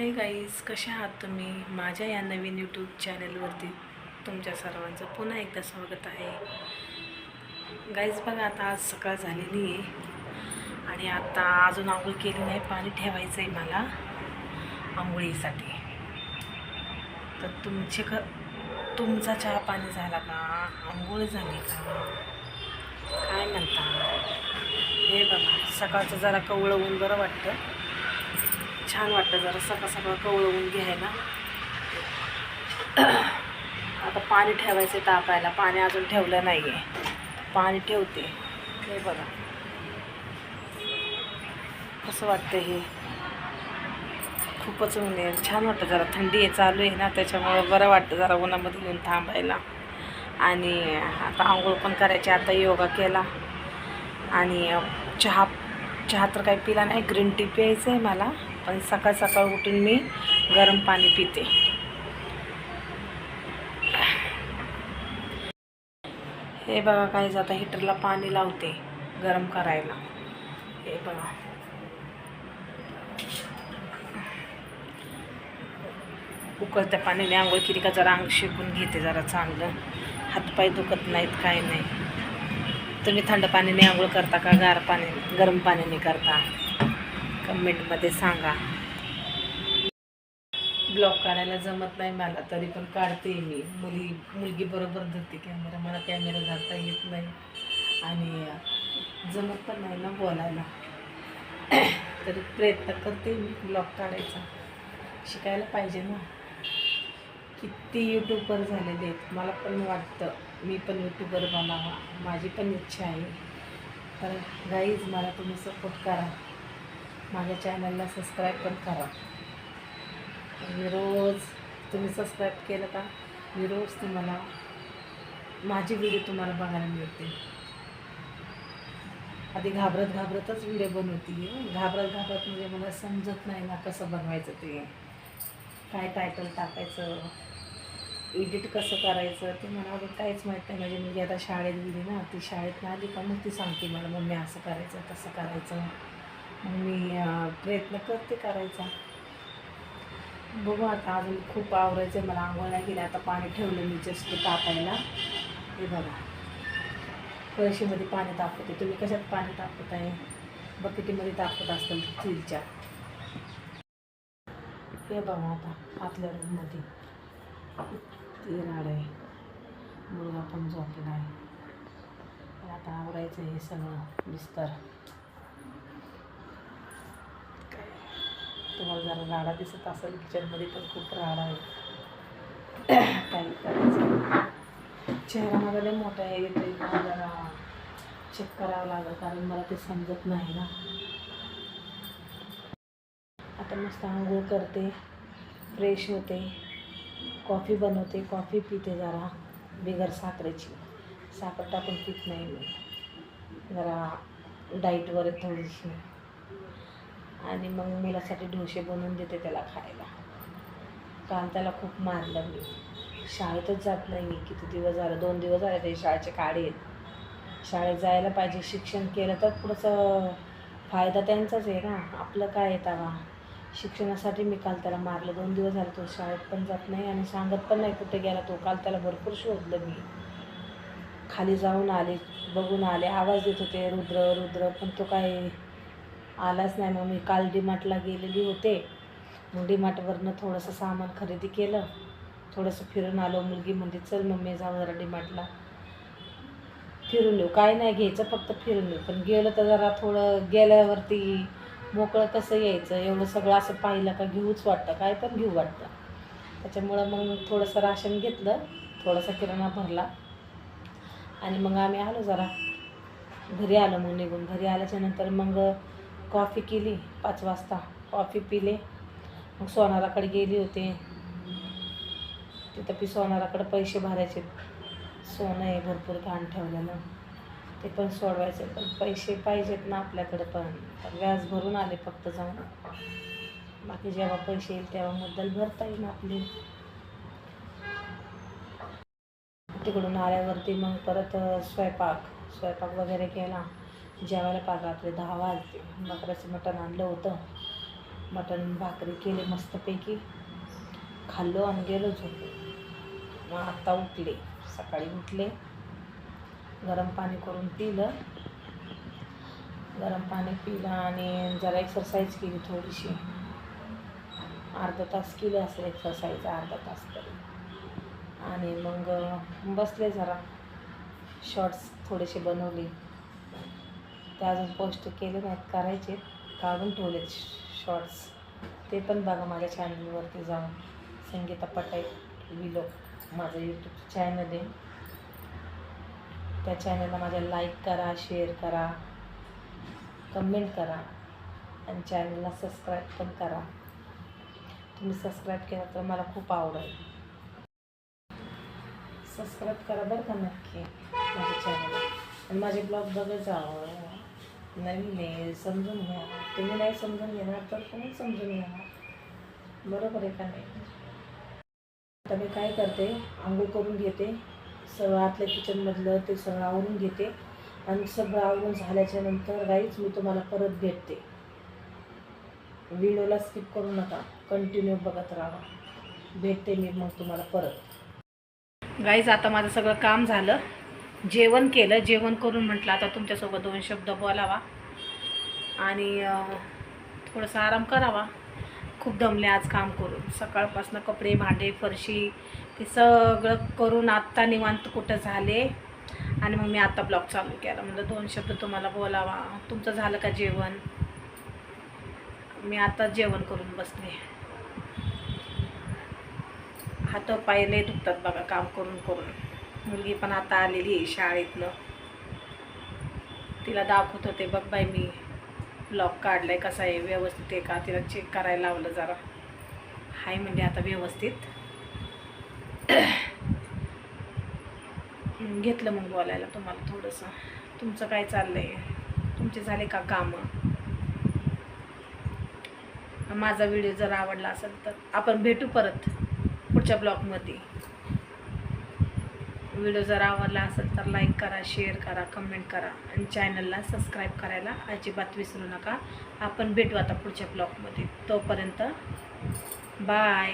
Hi guys कशा आहात तुम्ही? माझ्या या नवीन यूट्यूब चॅनलवरती तुमच्या सर्वांचं पुन्हा एकदा स्वागत आहे. गाईज बघा आता आज सकाळ झालेली आहे आणि आता अजून आंघोळ केली नाही पाणी ठेवायचं आहे मला आंघोळीसाठी. तर तुमचे क तुमचा चहा पाणी झाला का? आंघोळ झाली का? काय म्हणता? हे बघा सकाळचं जरा कवळं ऊन बरं वाटतं. छान वाटतं जरा सकाळ सकाळ कवळवून घ्यायला. आता पाणी ठेवायचं तापायला. पाणी अजून ठेवलं नाही आहे पाणी ठेवते. हे बघा. कसं वाटतं हे? खूपच ऊन आहे. छान वाटतं जरा. थंडी आहे चालू आहे ना त्याच्यामुळं बरं वाटतं जरा उन्हामध्ये येऊन थांबायला. आणि आता आंघोळ पण करायची. आता योगा केला. आणि चहा चहा तर काही पिला नाही. ग्रीन टी प्यायचं आहे मला. पण सकाळ सकाळ उठून मी गरम पाणी पिते. हे बघा काय जाता हिटरला पाणी लावते गरम करायला. हे बघा. उकळत्या पाण्याने आंघोळ केली का जरा अंग शेकून घेते जरा चांगलं. हातपाय दुखत नाहीत काय नाही. तुम्ही थंड पाण्याने आंघोळ करता का? गार पाणी गरम पाण्याने करता? कमेंटमध्ये सांगा. ब्लॉग काढायला जमत नाही मला तरी पण काढते मी. मुली मुलगी बरोबर धरते कॅमेरा मला कॅमेरा धरता येत नाही. आणि जमत पण नाही ना बोलायला. तरी प्रयत्न करते मी ब्लॉग काढायचा. शिकायला पाहिजे ना. किती यूट्यूबर झालेले आहेत. मला पण वाटतं मी पण यूट्यूबर बनावा. माझी पण इच्छा आहे. तर गाईज मला तुम्ही सपोर्ट करा. माझ्या चॅनलला सबस्क्राईब पण करा. मी रोज तुम्ही सबस्क्राईब केलं का? मी रोज तुम्हाला माझी व्हिडिओ तुम्हाला बघायला मिळते. आधी घाबरत घाबरतच व्हिडिओ बनवते घाबरत घाबरत म्हणजे मला समजत नाही ना कसं बनवायचं ते. काय टायटल टाकायचं? एडिट कसं करायचं? ते मला अजून काहीच माहीत नाही. म्हणजे मुलगी आता शाळेत गेली ना ती शाळेत नाही आली का मग ती सांगते मला मम्मी असं करायचं तसं करायचं. मी प्रयत्न करते करायचा. बघू आता अजून खूप आवरायचं आहे. मला आंघोळा गेलं आता पाणी ठेवलं मी जस्ट तापायला. हे बघा. कळशीमध्ये पाणी तापवते. तुम्ही कशात पाणी तापवत आहे बकेटीमध्ये तापवत असेल चिलच्या हे बघा आता आतल्या रूममध्ये. ती राड आहे. मुलगा पण झोपला आहे. आता आवरायचं हे सगळं बिस्तर. तुम्हाला जरा राडा दिसत असेल किचनमध्ये पण खूप राडा आहे. काही करायचं? चेहरा माझा लय मोठा आहे मला जरा चेक करावं लागेल कारण मला ते समजत नाही ना. आता मस्त आंघोळ करते फ्रेश होते कॉफी बनवते कॉफी पिते जरा बिगर साखरेची. साखर टाकून पित नाही मी. जरा डाईटवर थोडीशी. आणि मग मुलासाठी ढोसे बनवून देते त्याला खायला. काल त्याला खूप मारलं मी. शाळेतच जात नाही मी. किती दिवस झालं? दोन दिवस झाले ते शाळेचे काढे आहेत. शाळेत जायला पाहिजे शिक्षण केलं तर पुढचं फायदा त्यांचाच आहे ना. आपलं काय येतावा शिक्षणासाठी मी काल त्याला मारलं. दोन दिवस झाले तो शाळेत पण जात नाही आणि सांगत पण नाही कुठे गेला तो. काल त्याला भरपूर शोधलं मी. खाली जाऊन आले बघून आले. आवाज देत होते रुद्र रुद्र. पण तो काय आलाच नाही. मग मी काल डीमार्टला गेलेली होते. मग डीमार्टवरनं थोडंसं सामान खरेदी केलं. थोडंसं फिरून आलो. मुलगी म्हणते चल मम्मी जाऊ जरा डीमार्टला. फिरून येऊ. काय नाही घ्यायचं फक्त फिरून येऊ. पण गेलं तर जरा थोडं गेल्यावरती मोकळं कसं यायचं? एवढं सगळं असं पाहिलं का घेऊच वाटतं. काय पण घेऊ वाटतं. त्याच्यामुळं मग थोडंसं राशन घेतलं. थोडासा किराणा भरला. आणि मग आम्ही आलो जरा. घरी आलो मग निघून. घरी आल्याच्यानंतर मग कॉफी केली पाच वाजता. कॉफी पिले. मग सोनाराकडे गेली होते. तिथं पी सोनाराकडे पैसे भरायचे. सोनं आहे भरपूर घाण ठेवलेलं ते पण सोडवायचे पण पैसे पाहिजेत ना आपल्याकडे पण. व्याज भरून आले फक्त जाऊन. बाकी जेव्हा पैसे येईल तेव्हा मुद्दल भरता येईल आपली. तिकडून आल्यावरती मग परत स्वयंपाक. स्वयंपाक वगैरे केला. जेवायला पाच रात्री दहा वाजले. बकऱ्याचं मटण आणलं होतं. मटण भाकरी केले मस्तपैकी. खाल्लो आणि गेलो झोपलो मग आत्ता उठले. सकाळी उठले. गरम पाणी करून पिलं. गरम पाणी पिलं आणि जरा एक्सरसाइज केली थोडीशी. अर्धा तास केली असेल एक्सरसाइज अर्धा तास तरी. आणि मग बसले जरा. शॉर्ट्स थोडेसे बनवले. ते अजून पोस्ट केले नाहीत करायचे काढून ठेवले शॉर्ट्स ते पण बघा माझ्या चॅनलवरती जाऊन. संगीता पटाई विलो माझं यूट्यूब चॅनल आहे. त्या चॅनलला माझ्या लाईक करा शेअर करा कमेंट करा आणि चॅनलला सबस्क्राईब पण करा. तुम्ही सबस्क्राईब केला तर मला खूप आवडेल. सबस्क्राईब करा बरं का नक्की माझ्या चॅनलला आणि माझे ब्लॉग बघत जावं नवीन आहे समजून घ्या तुम्ही नाही समजून घेणार तर कोणी समजून घेणार? बरोबर आहे का नाही? आता मी काय करते? आंघोळ करून घेते. सगळं आतल्या किचनमधलं ते सगळं आवरून घेते. आणि सगळं आवरून झाल्याच्यानंतर गाईच मी तुम्हाला परत भेटते. व्हिडिओला स्किप करू नका. कंटिन्यू बघत राहा. भेटते मी मग तुम्हाला परत. गाईज आता माझं सगळं काम झालं. जेवण केलं. जेवण करून म्हटलं आता तुमच्यासोबत दोन शब्द बोलावा. आणि थोडासा आराम करावा. खूप दमले आज काम करून. सकाळपासून कपडे भांडे फरशी ते सगळं करून आत्ता निवांत कुठं झाले? आणि मग मी आत्ता ब्लॉग चालू केला. म्हणजे दोन शब्द तुम्हाला बोलावा. तुमचं झालं का जेवण? मी आता जेवण करून बसले. हात पायले दुखतात बघा काम करून करून. मुलगी पण आता आलेली आहे शाळेतनं. तिला दाखवत होते बघ बाई मी ब्लॉग काढलाय कसा आहे व्यवस्थित आहे का? तिला चेक करायला लावलं जरा. हाय म्हणजे आता व्यवस्थित. घेतलं मग बोलायला तुम्हाला थोडंसं. तुमचं काय चाललंय? तुमचे झाले का कामं? माझा व्हिडिओ जर आवडला असेल तर आपण भेटू परत पुढच्या ब्लॉगमध्ये व्हिडिओ जर आवडला असेल तर लाईक करा शेअर करा कमेंट करा आणि चॅनलला सबस्क्राईब करायला अजिबात विसरू नका. आपण भेटू आता पुढच्या ब्लॉगमध्ये तोपर्यंत बाय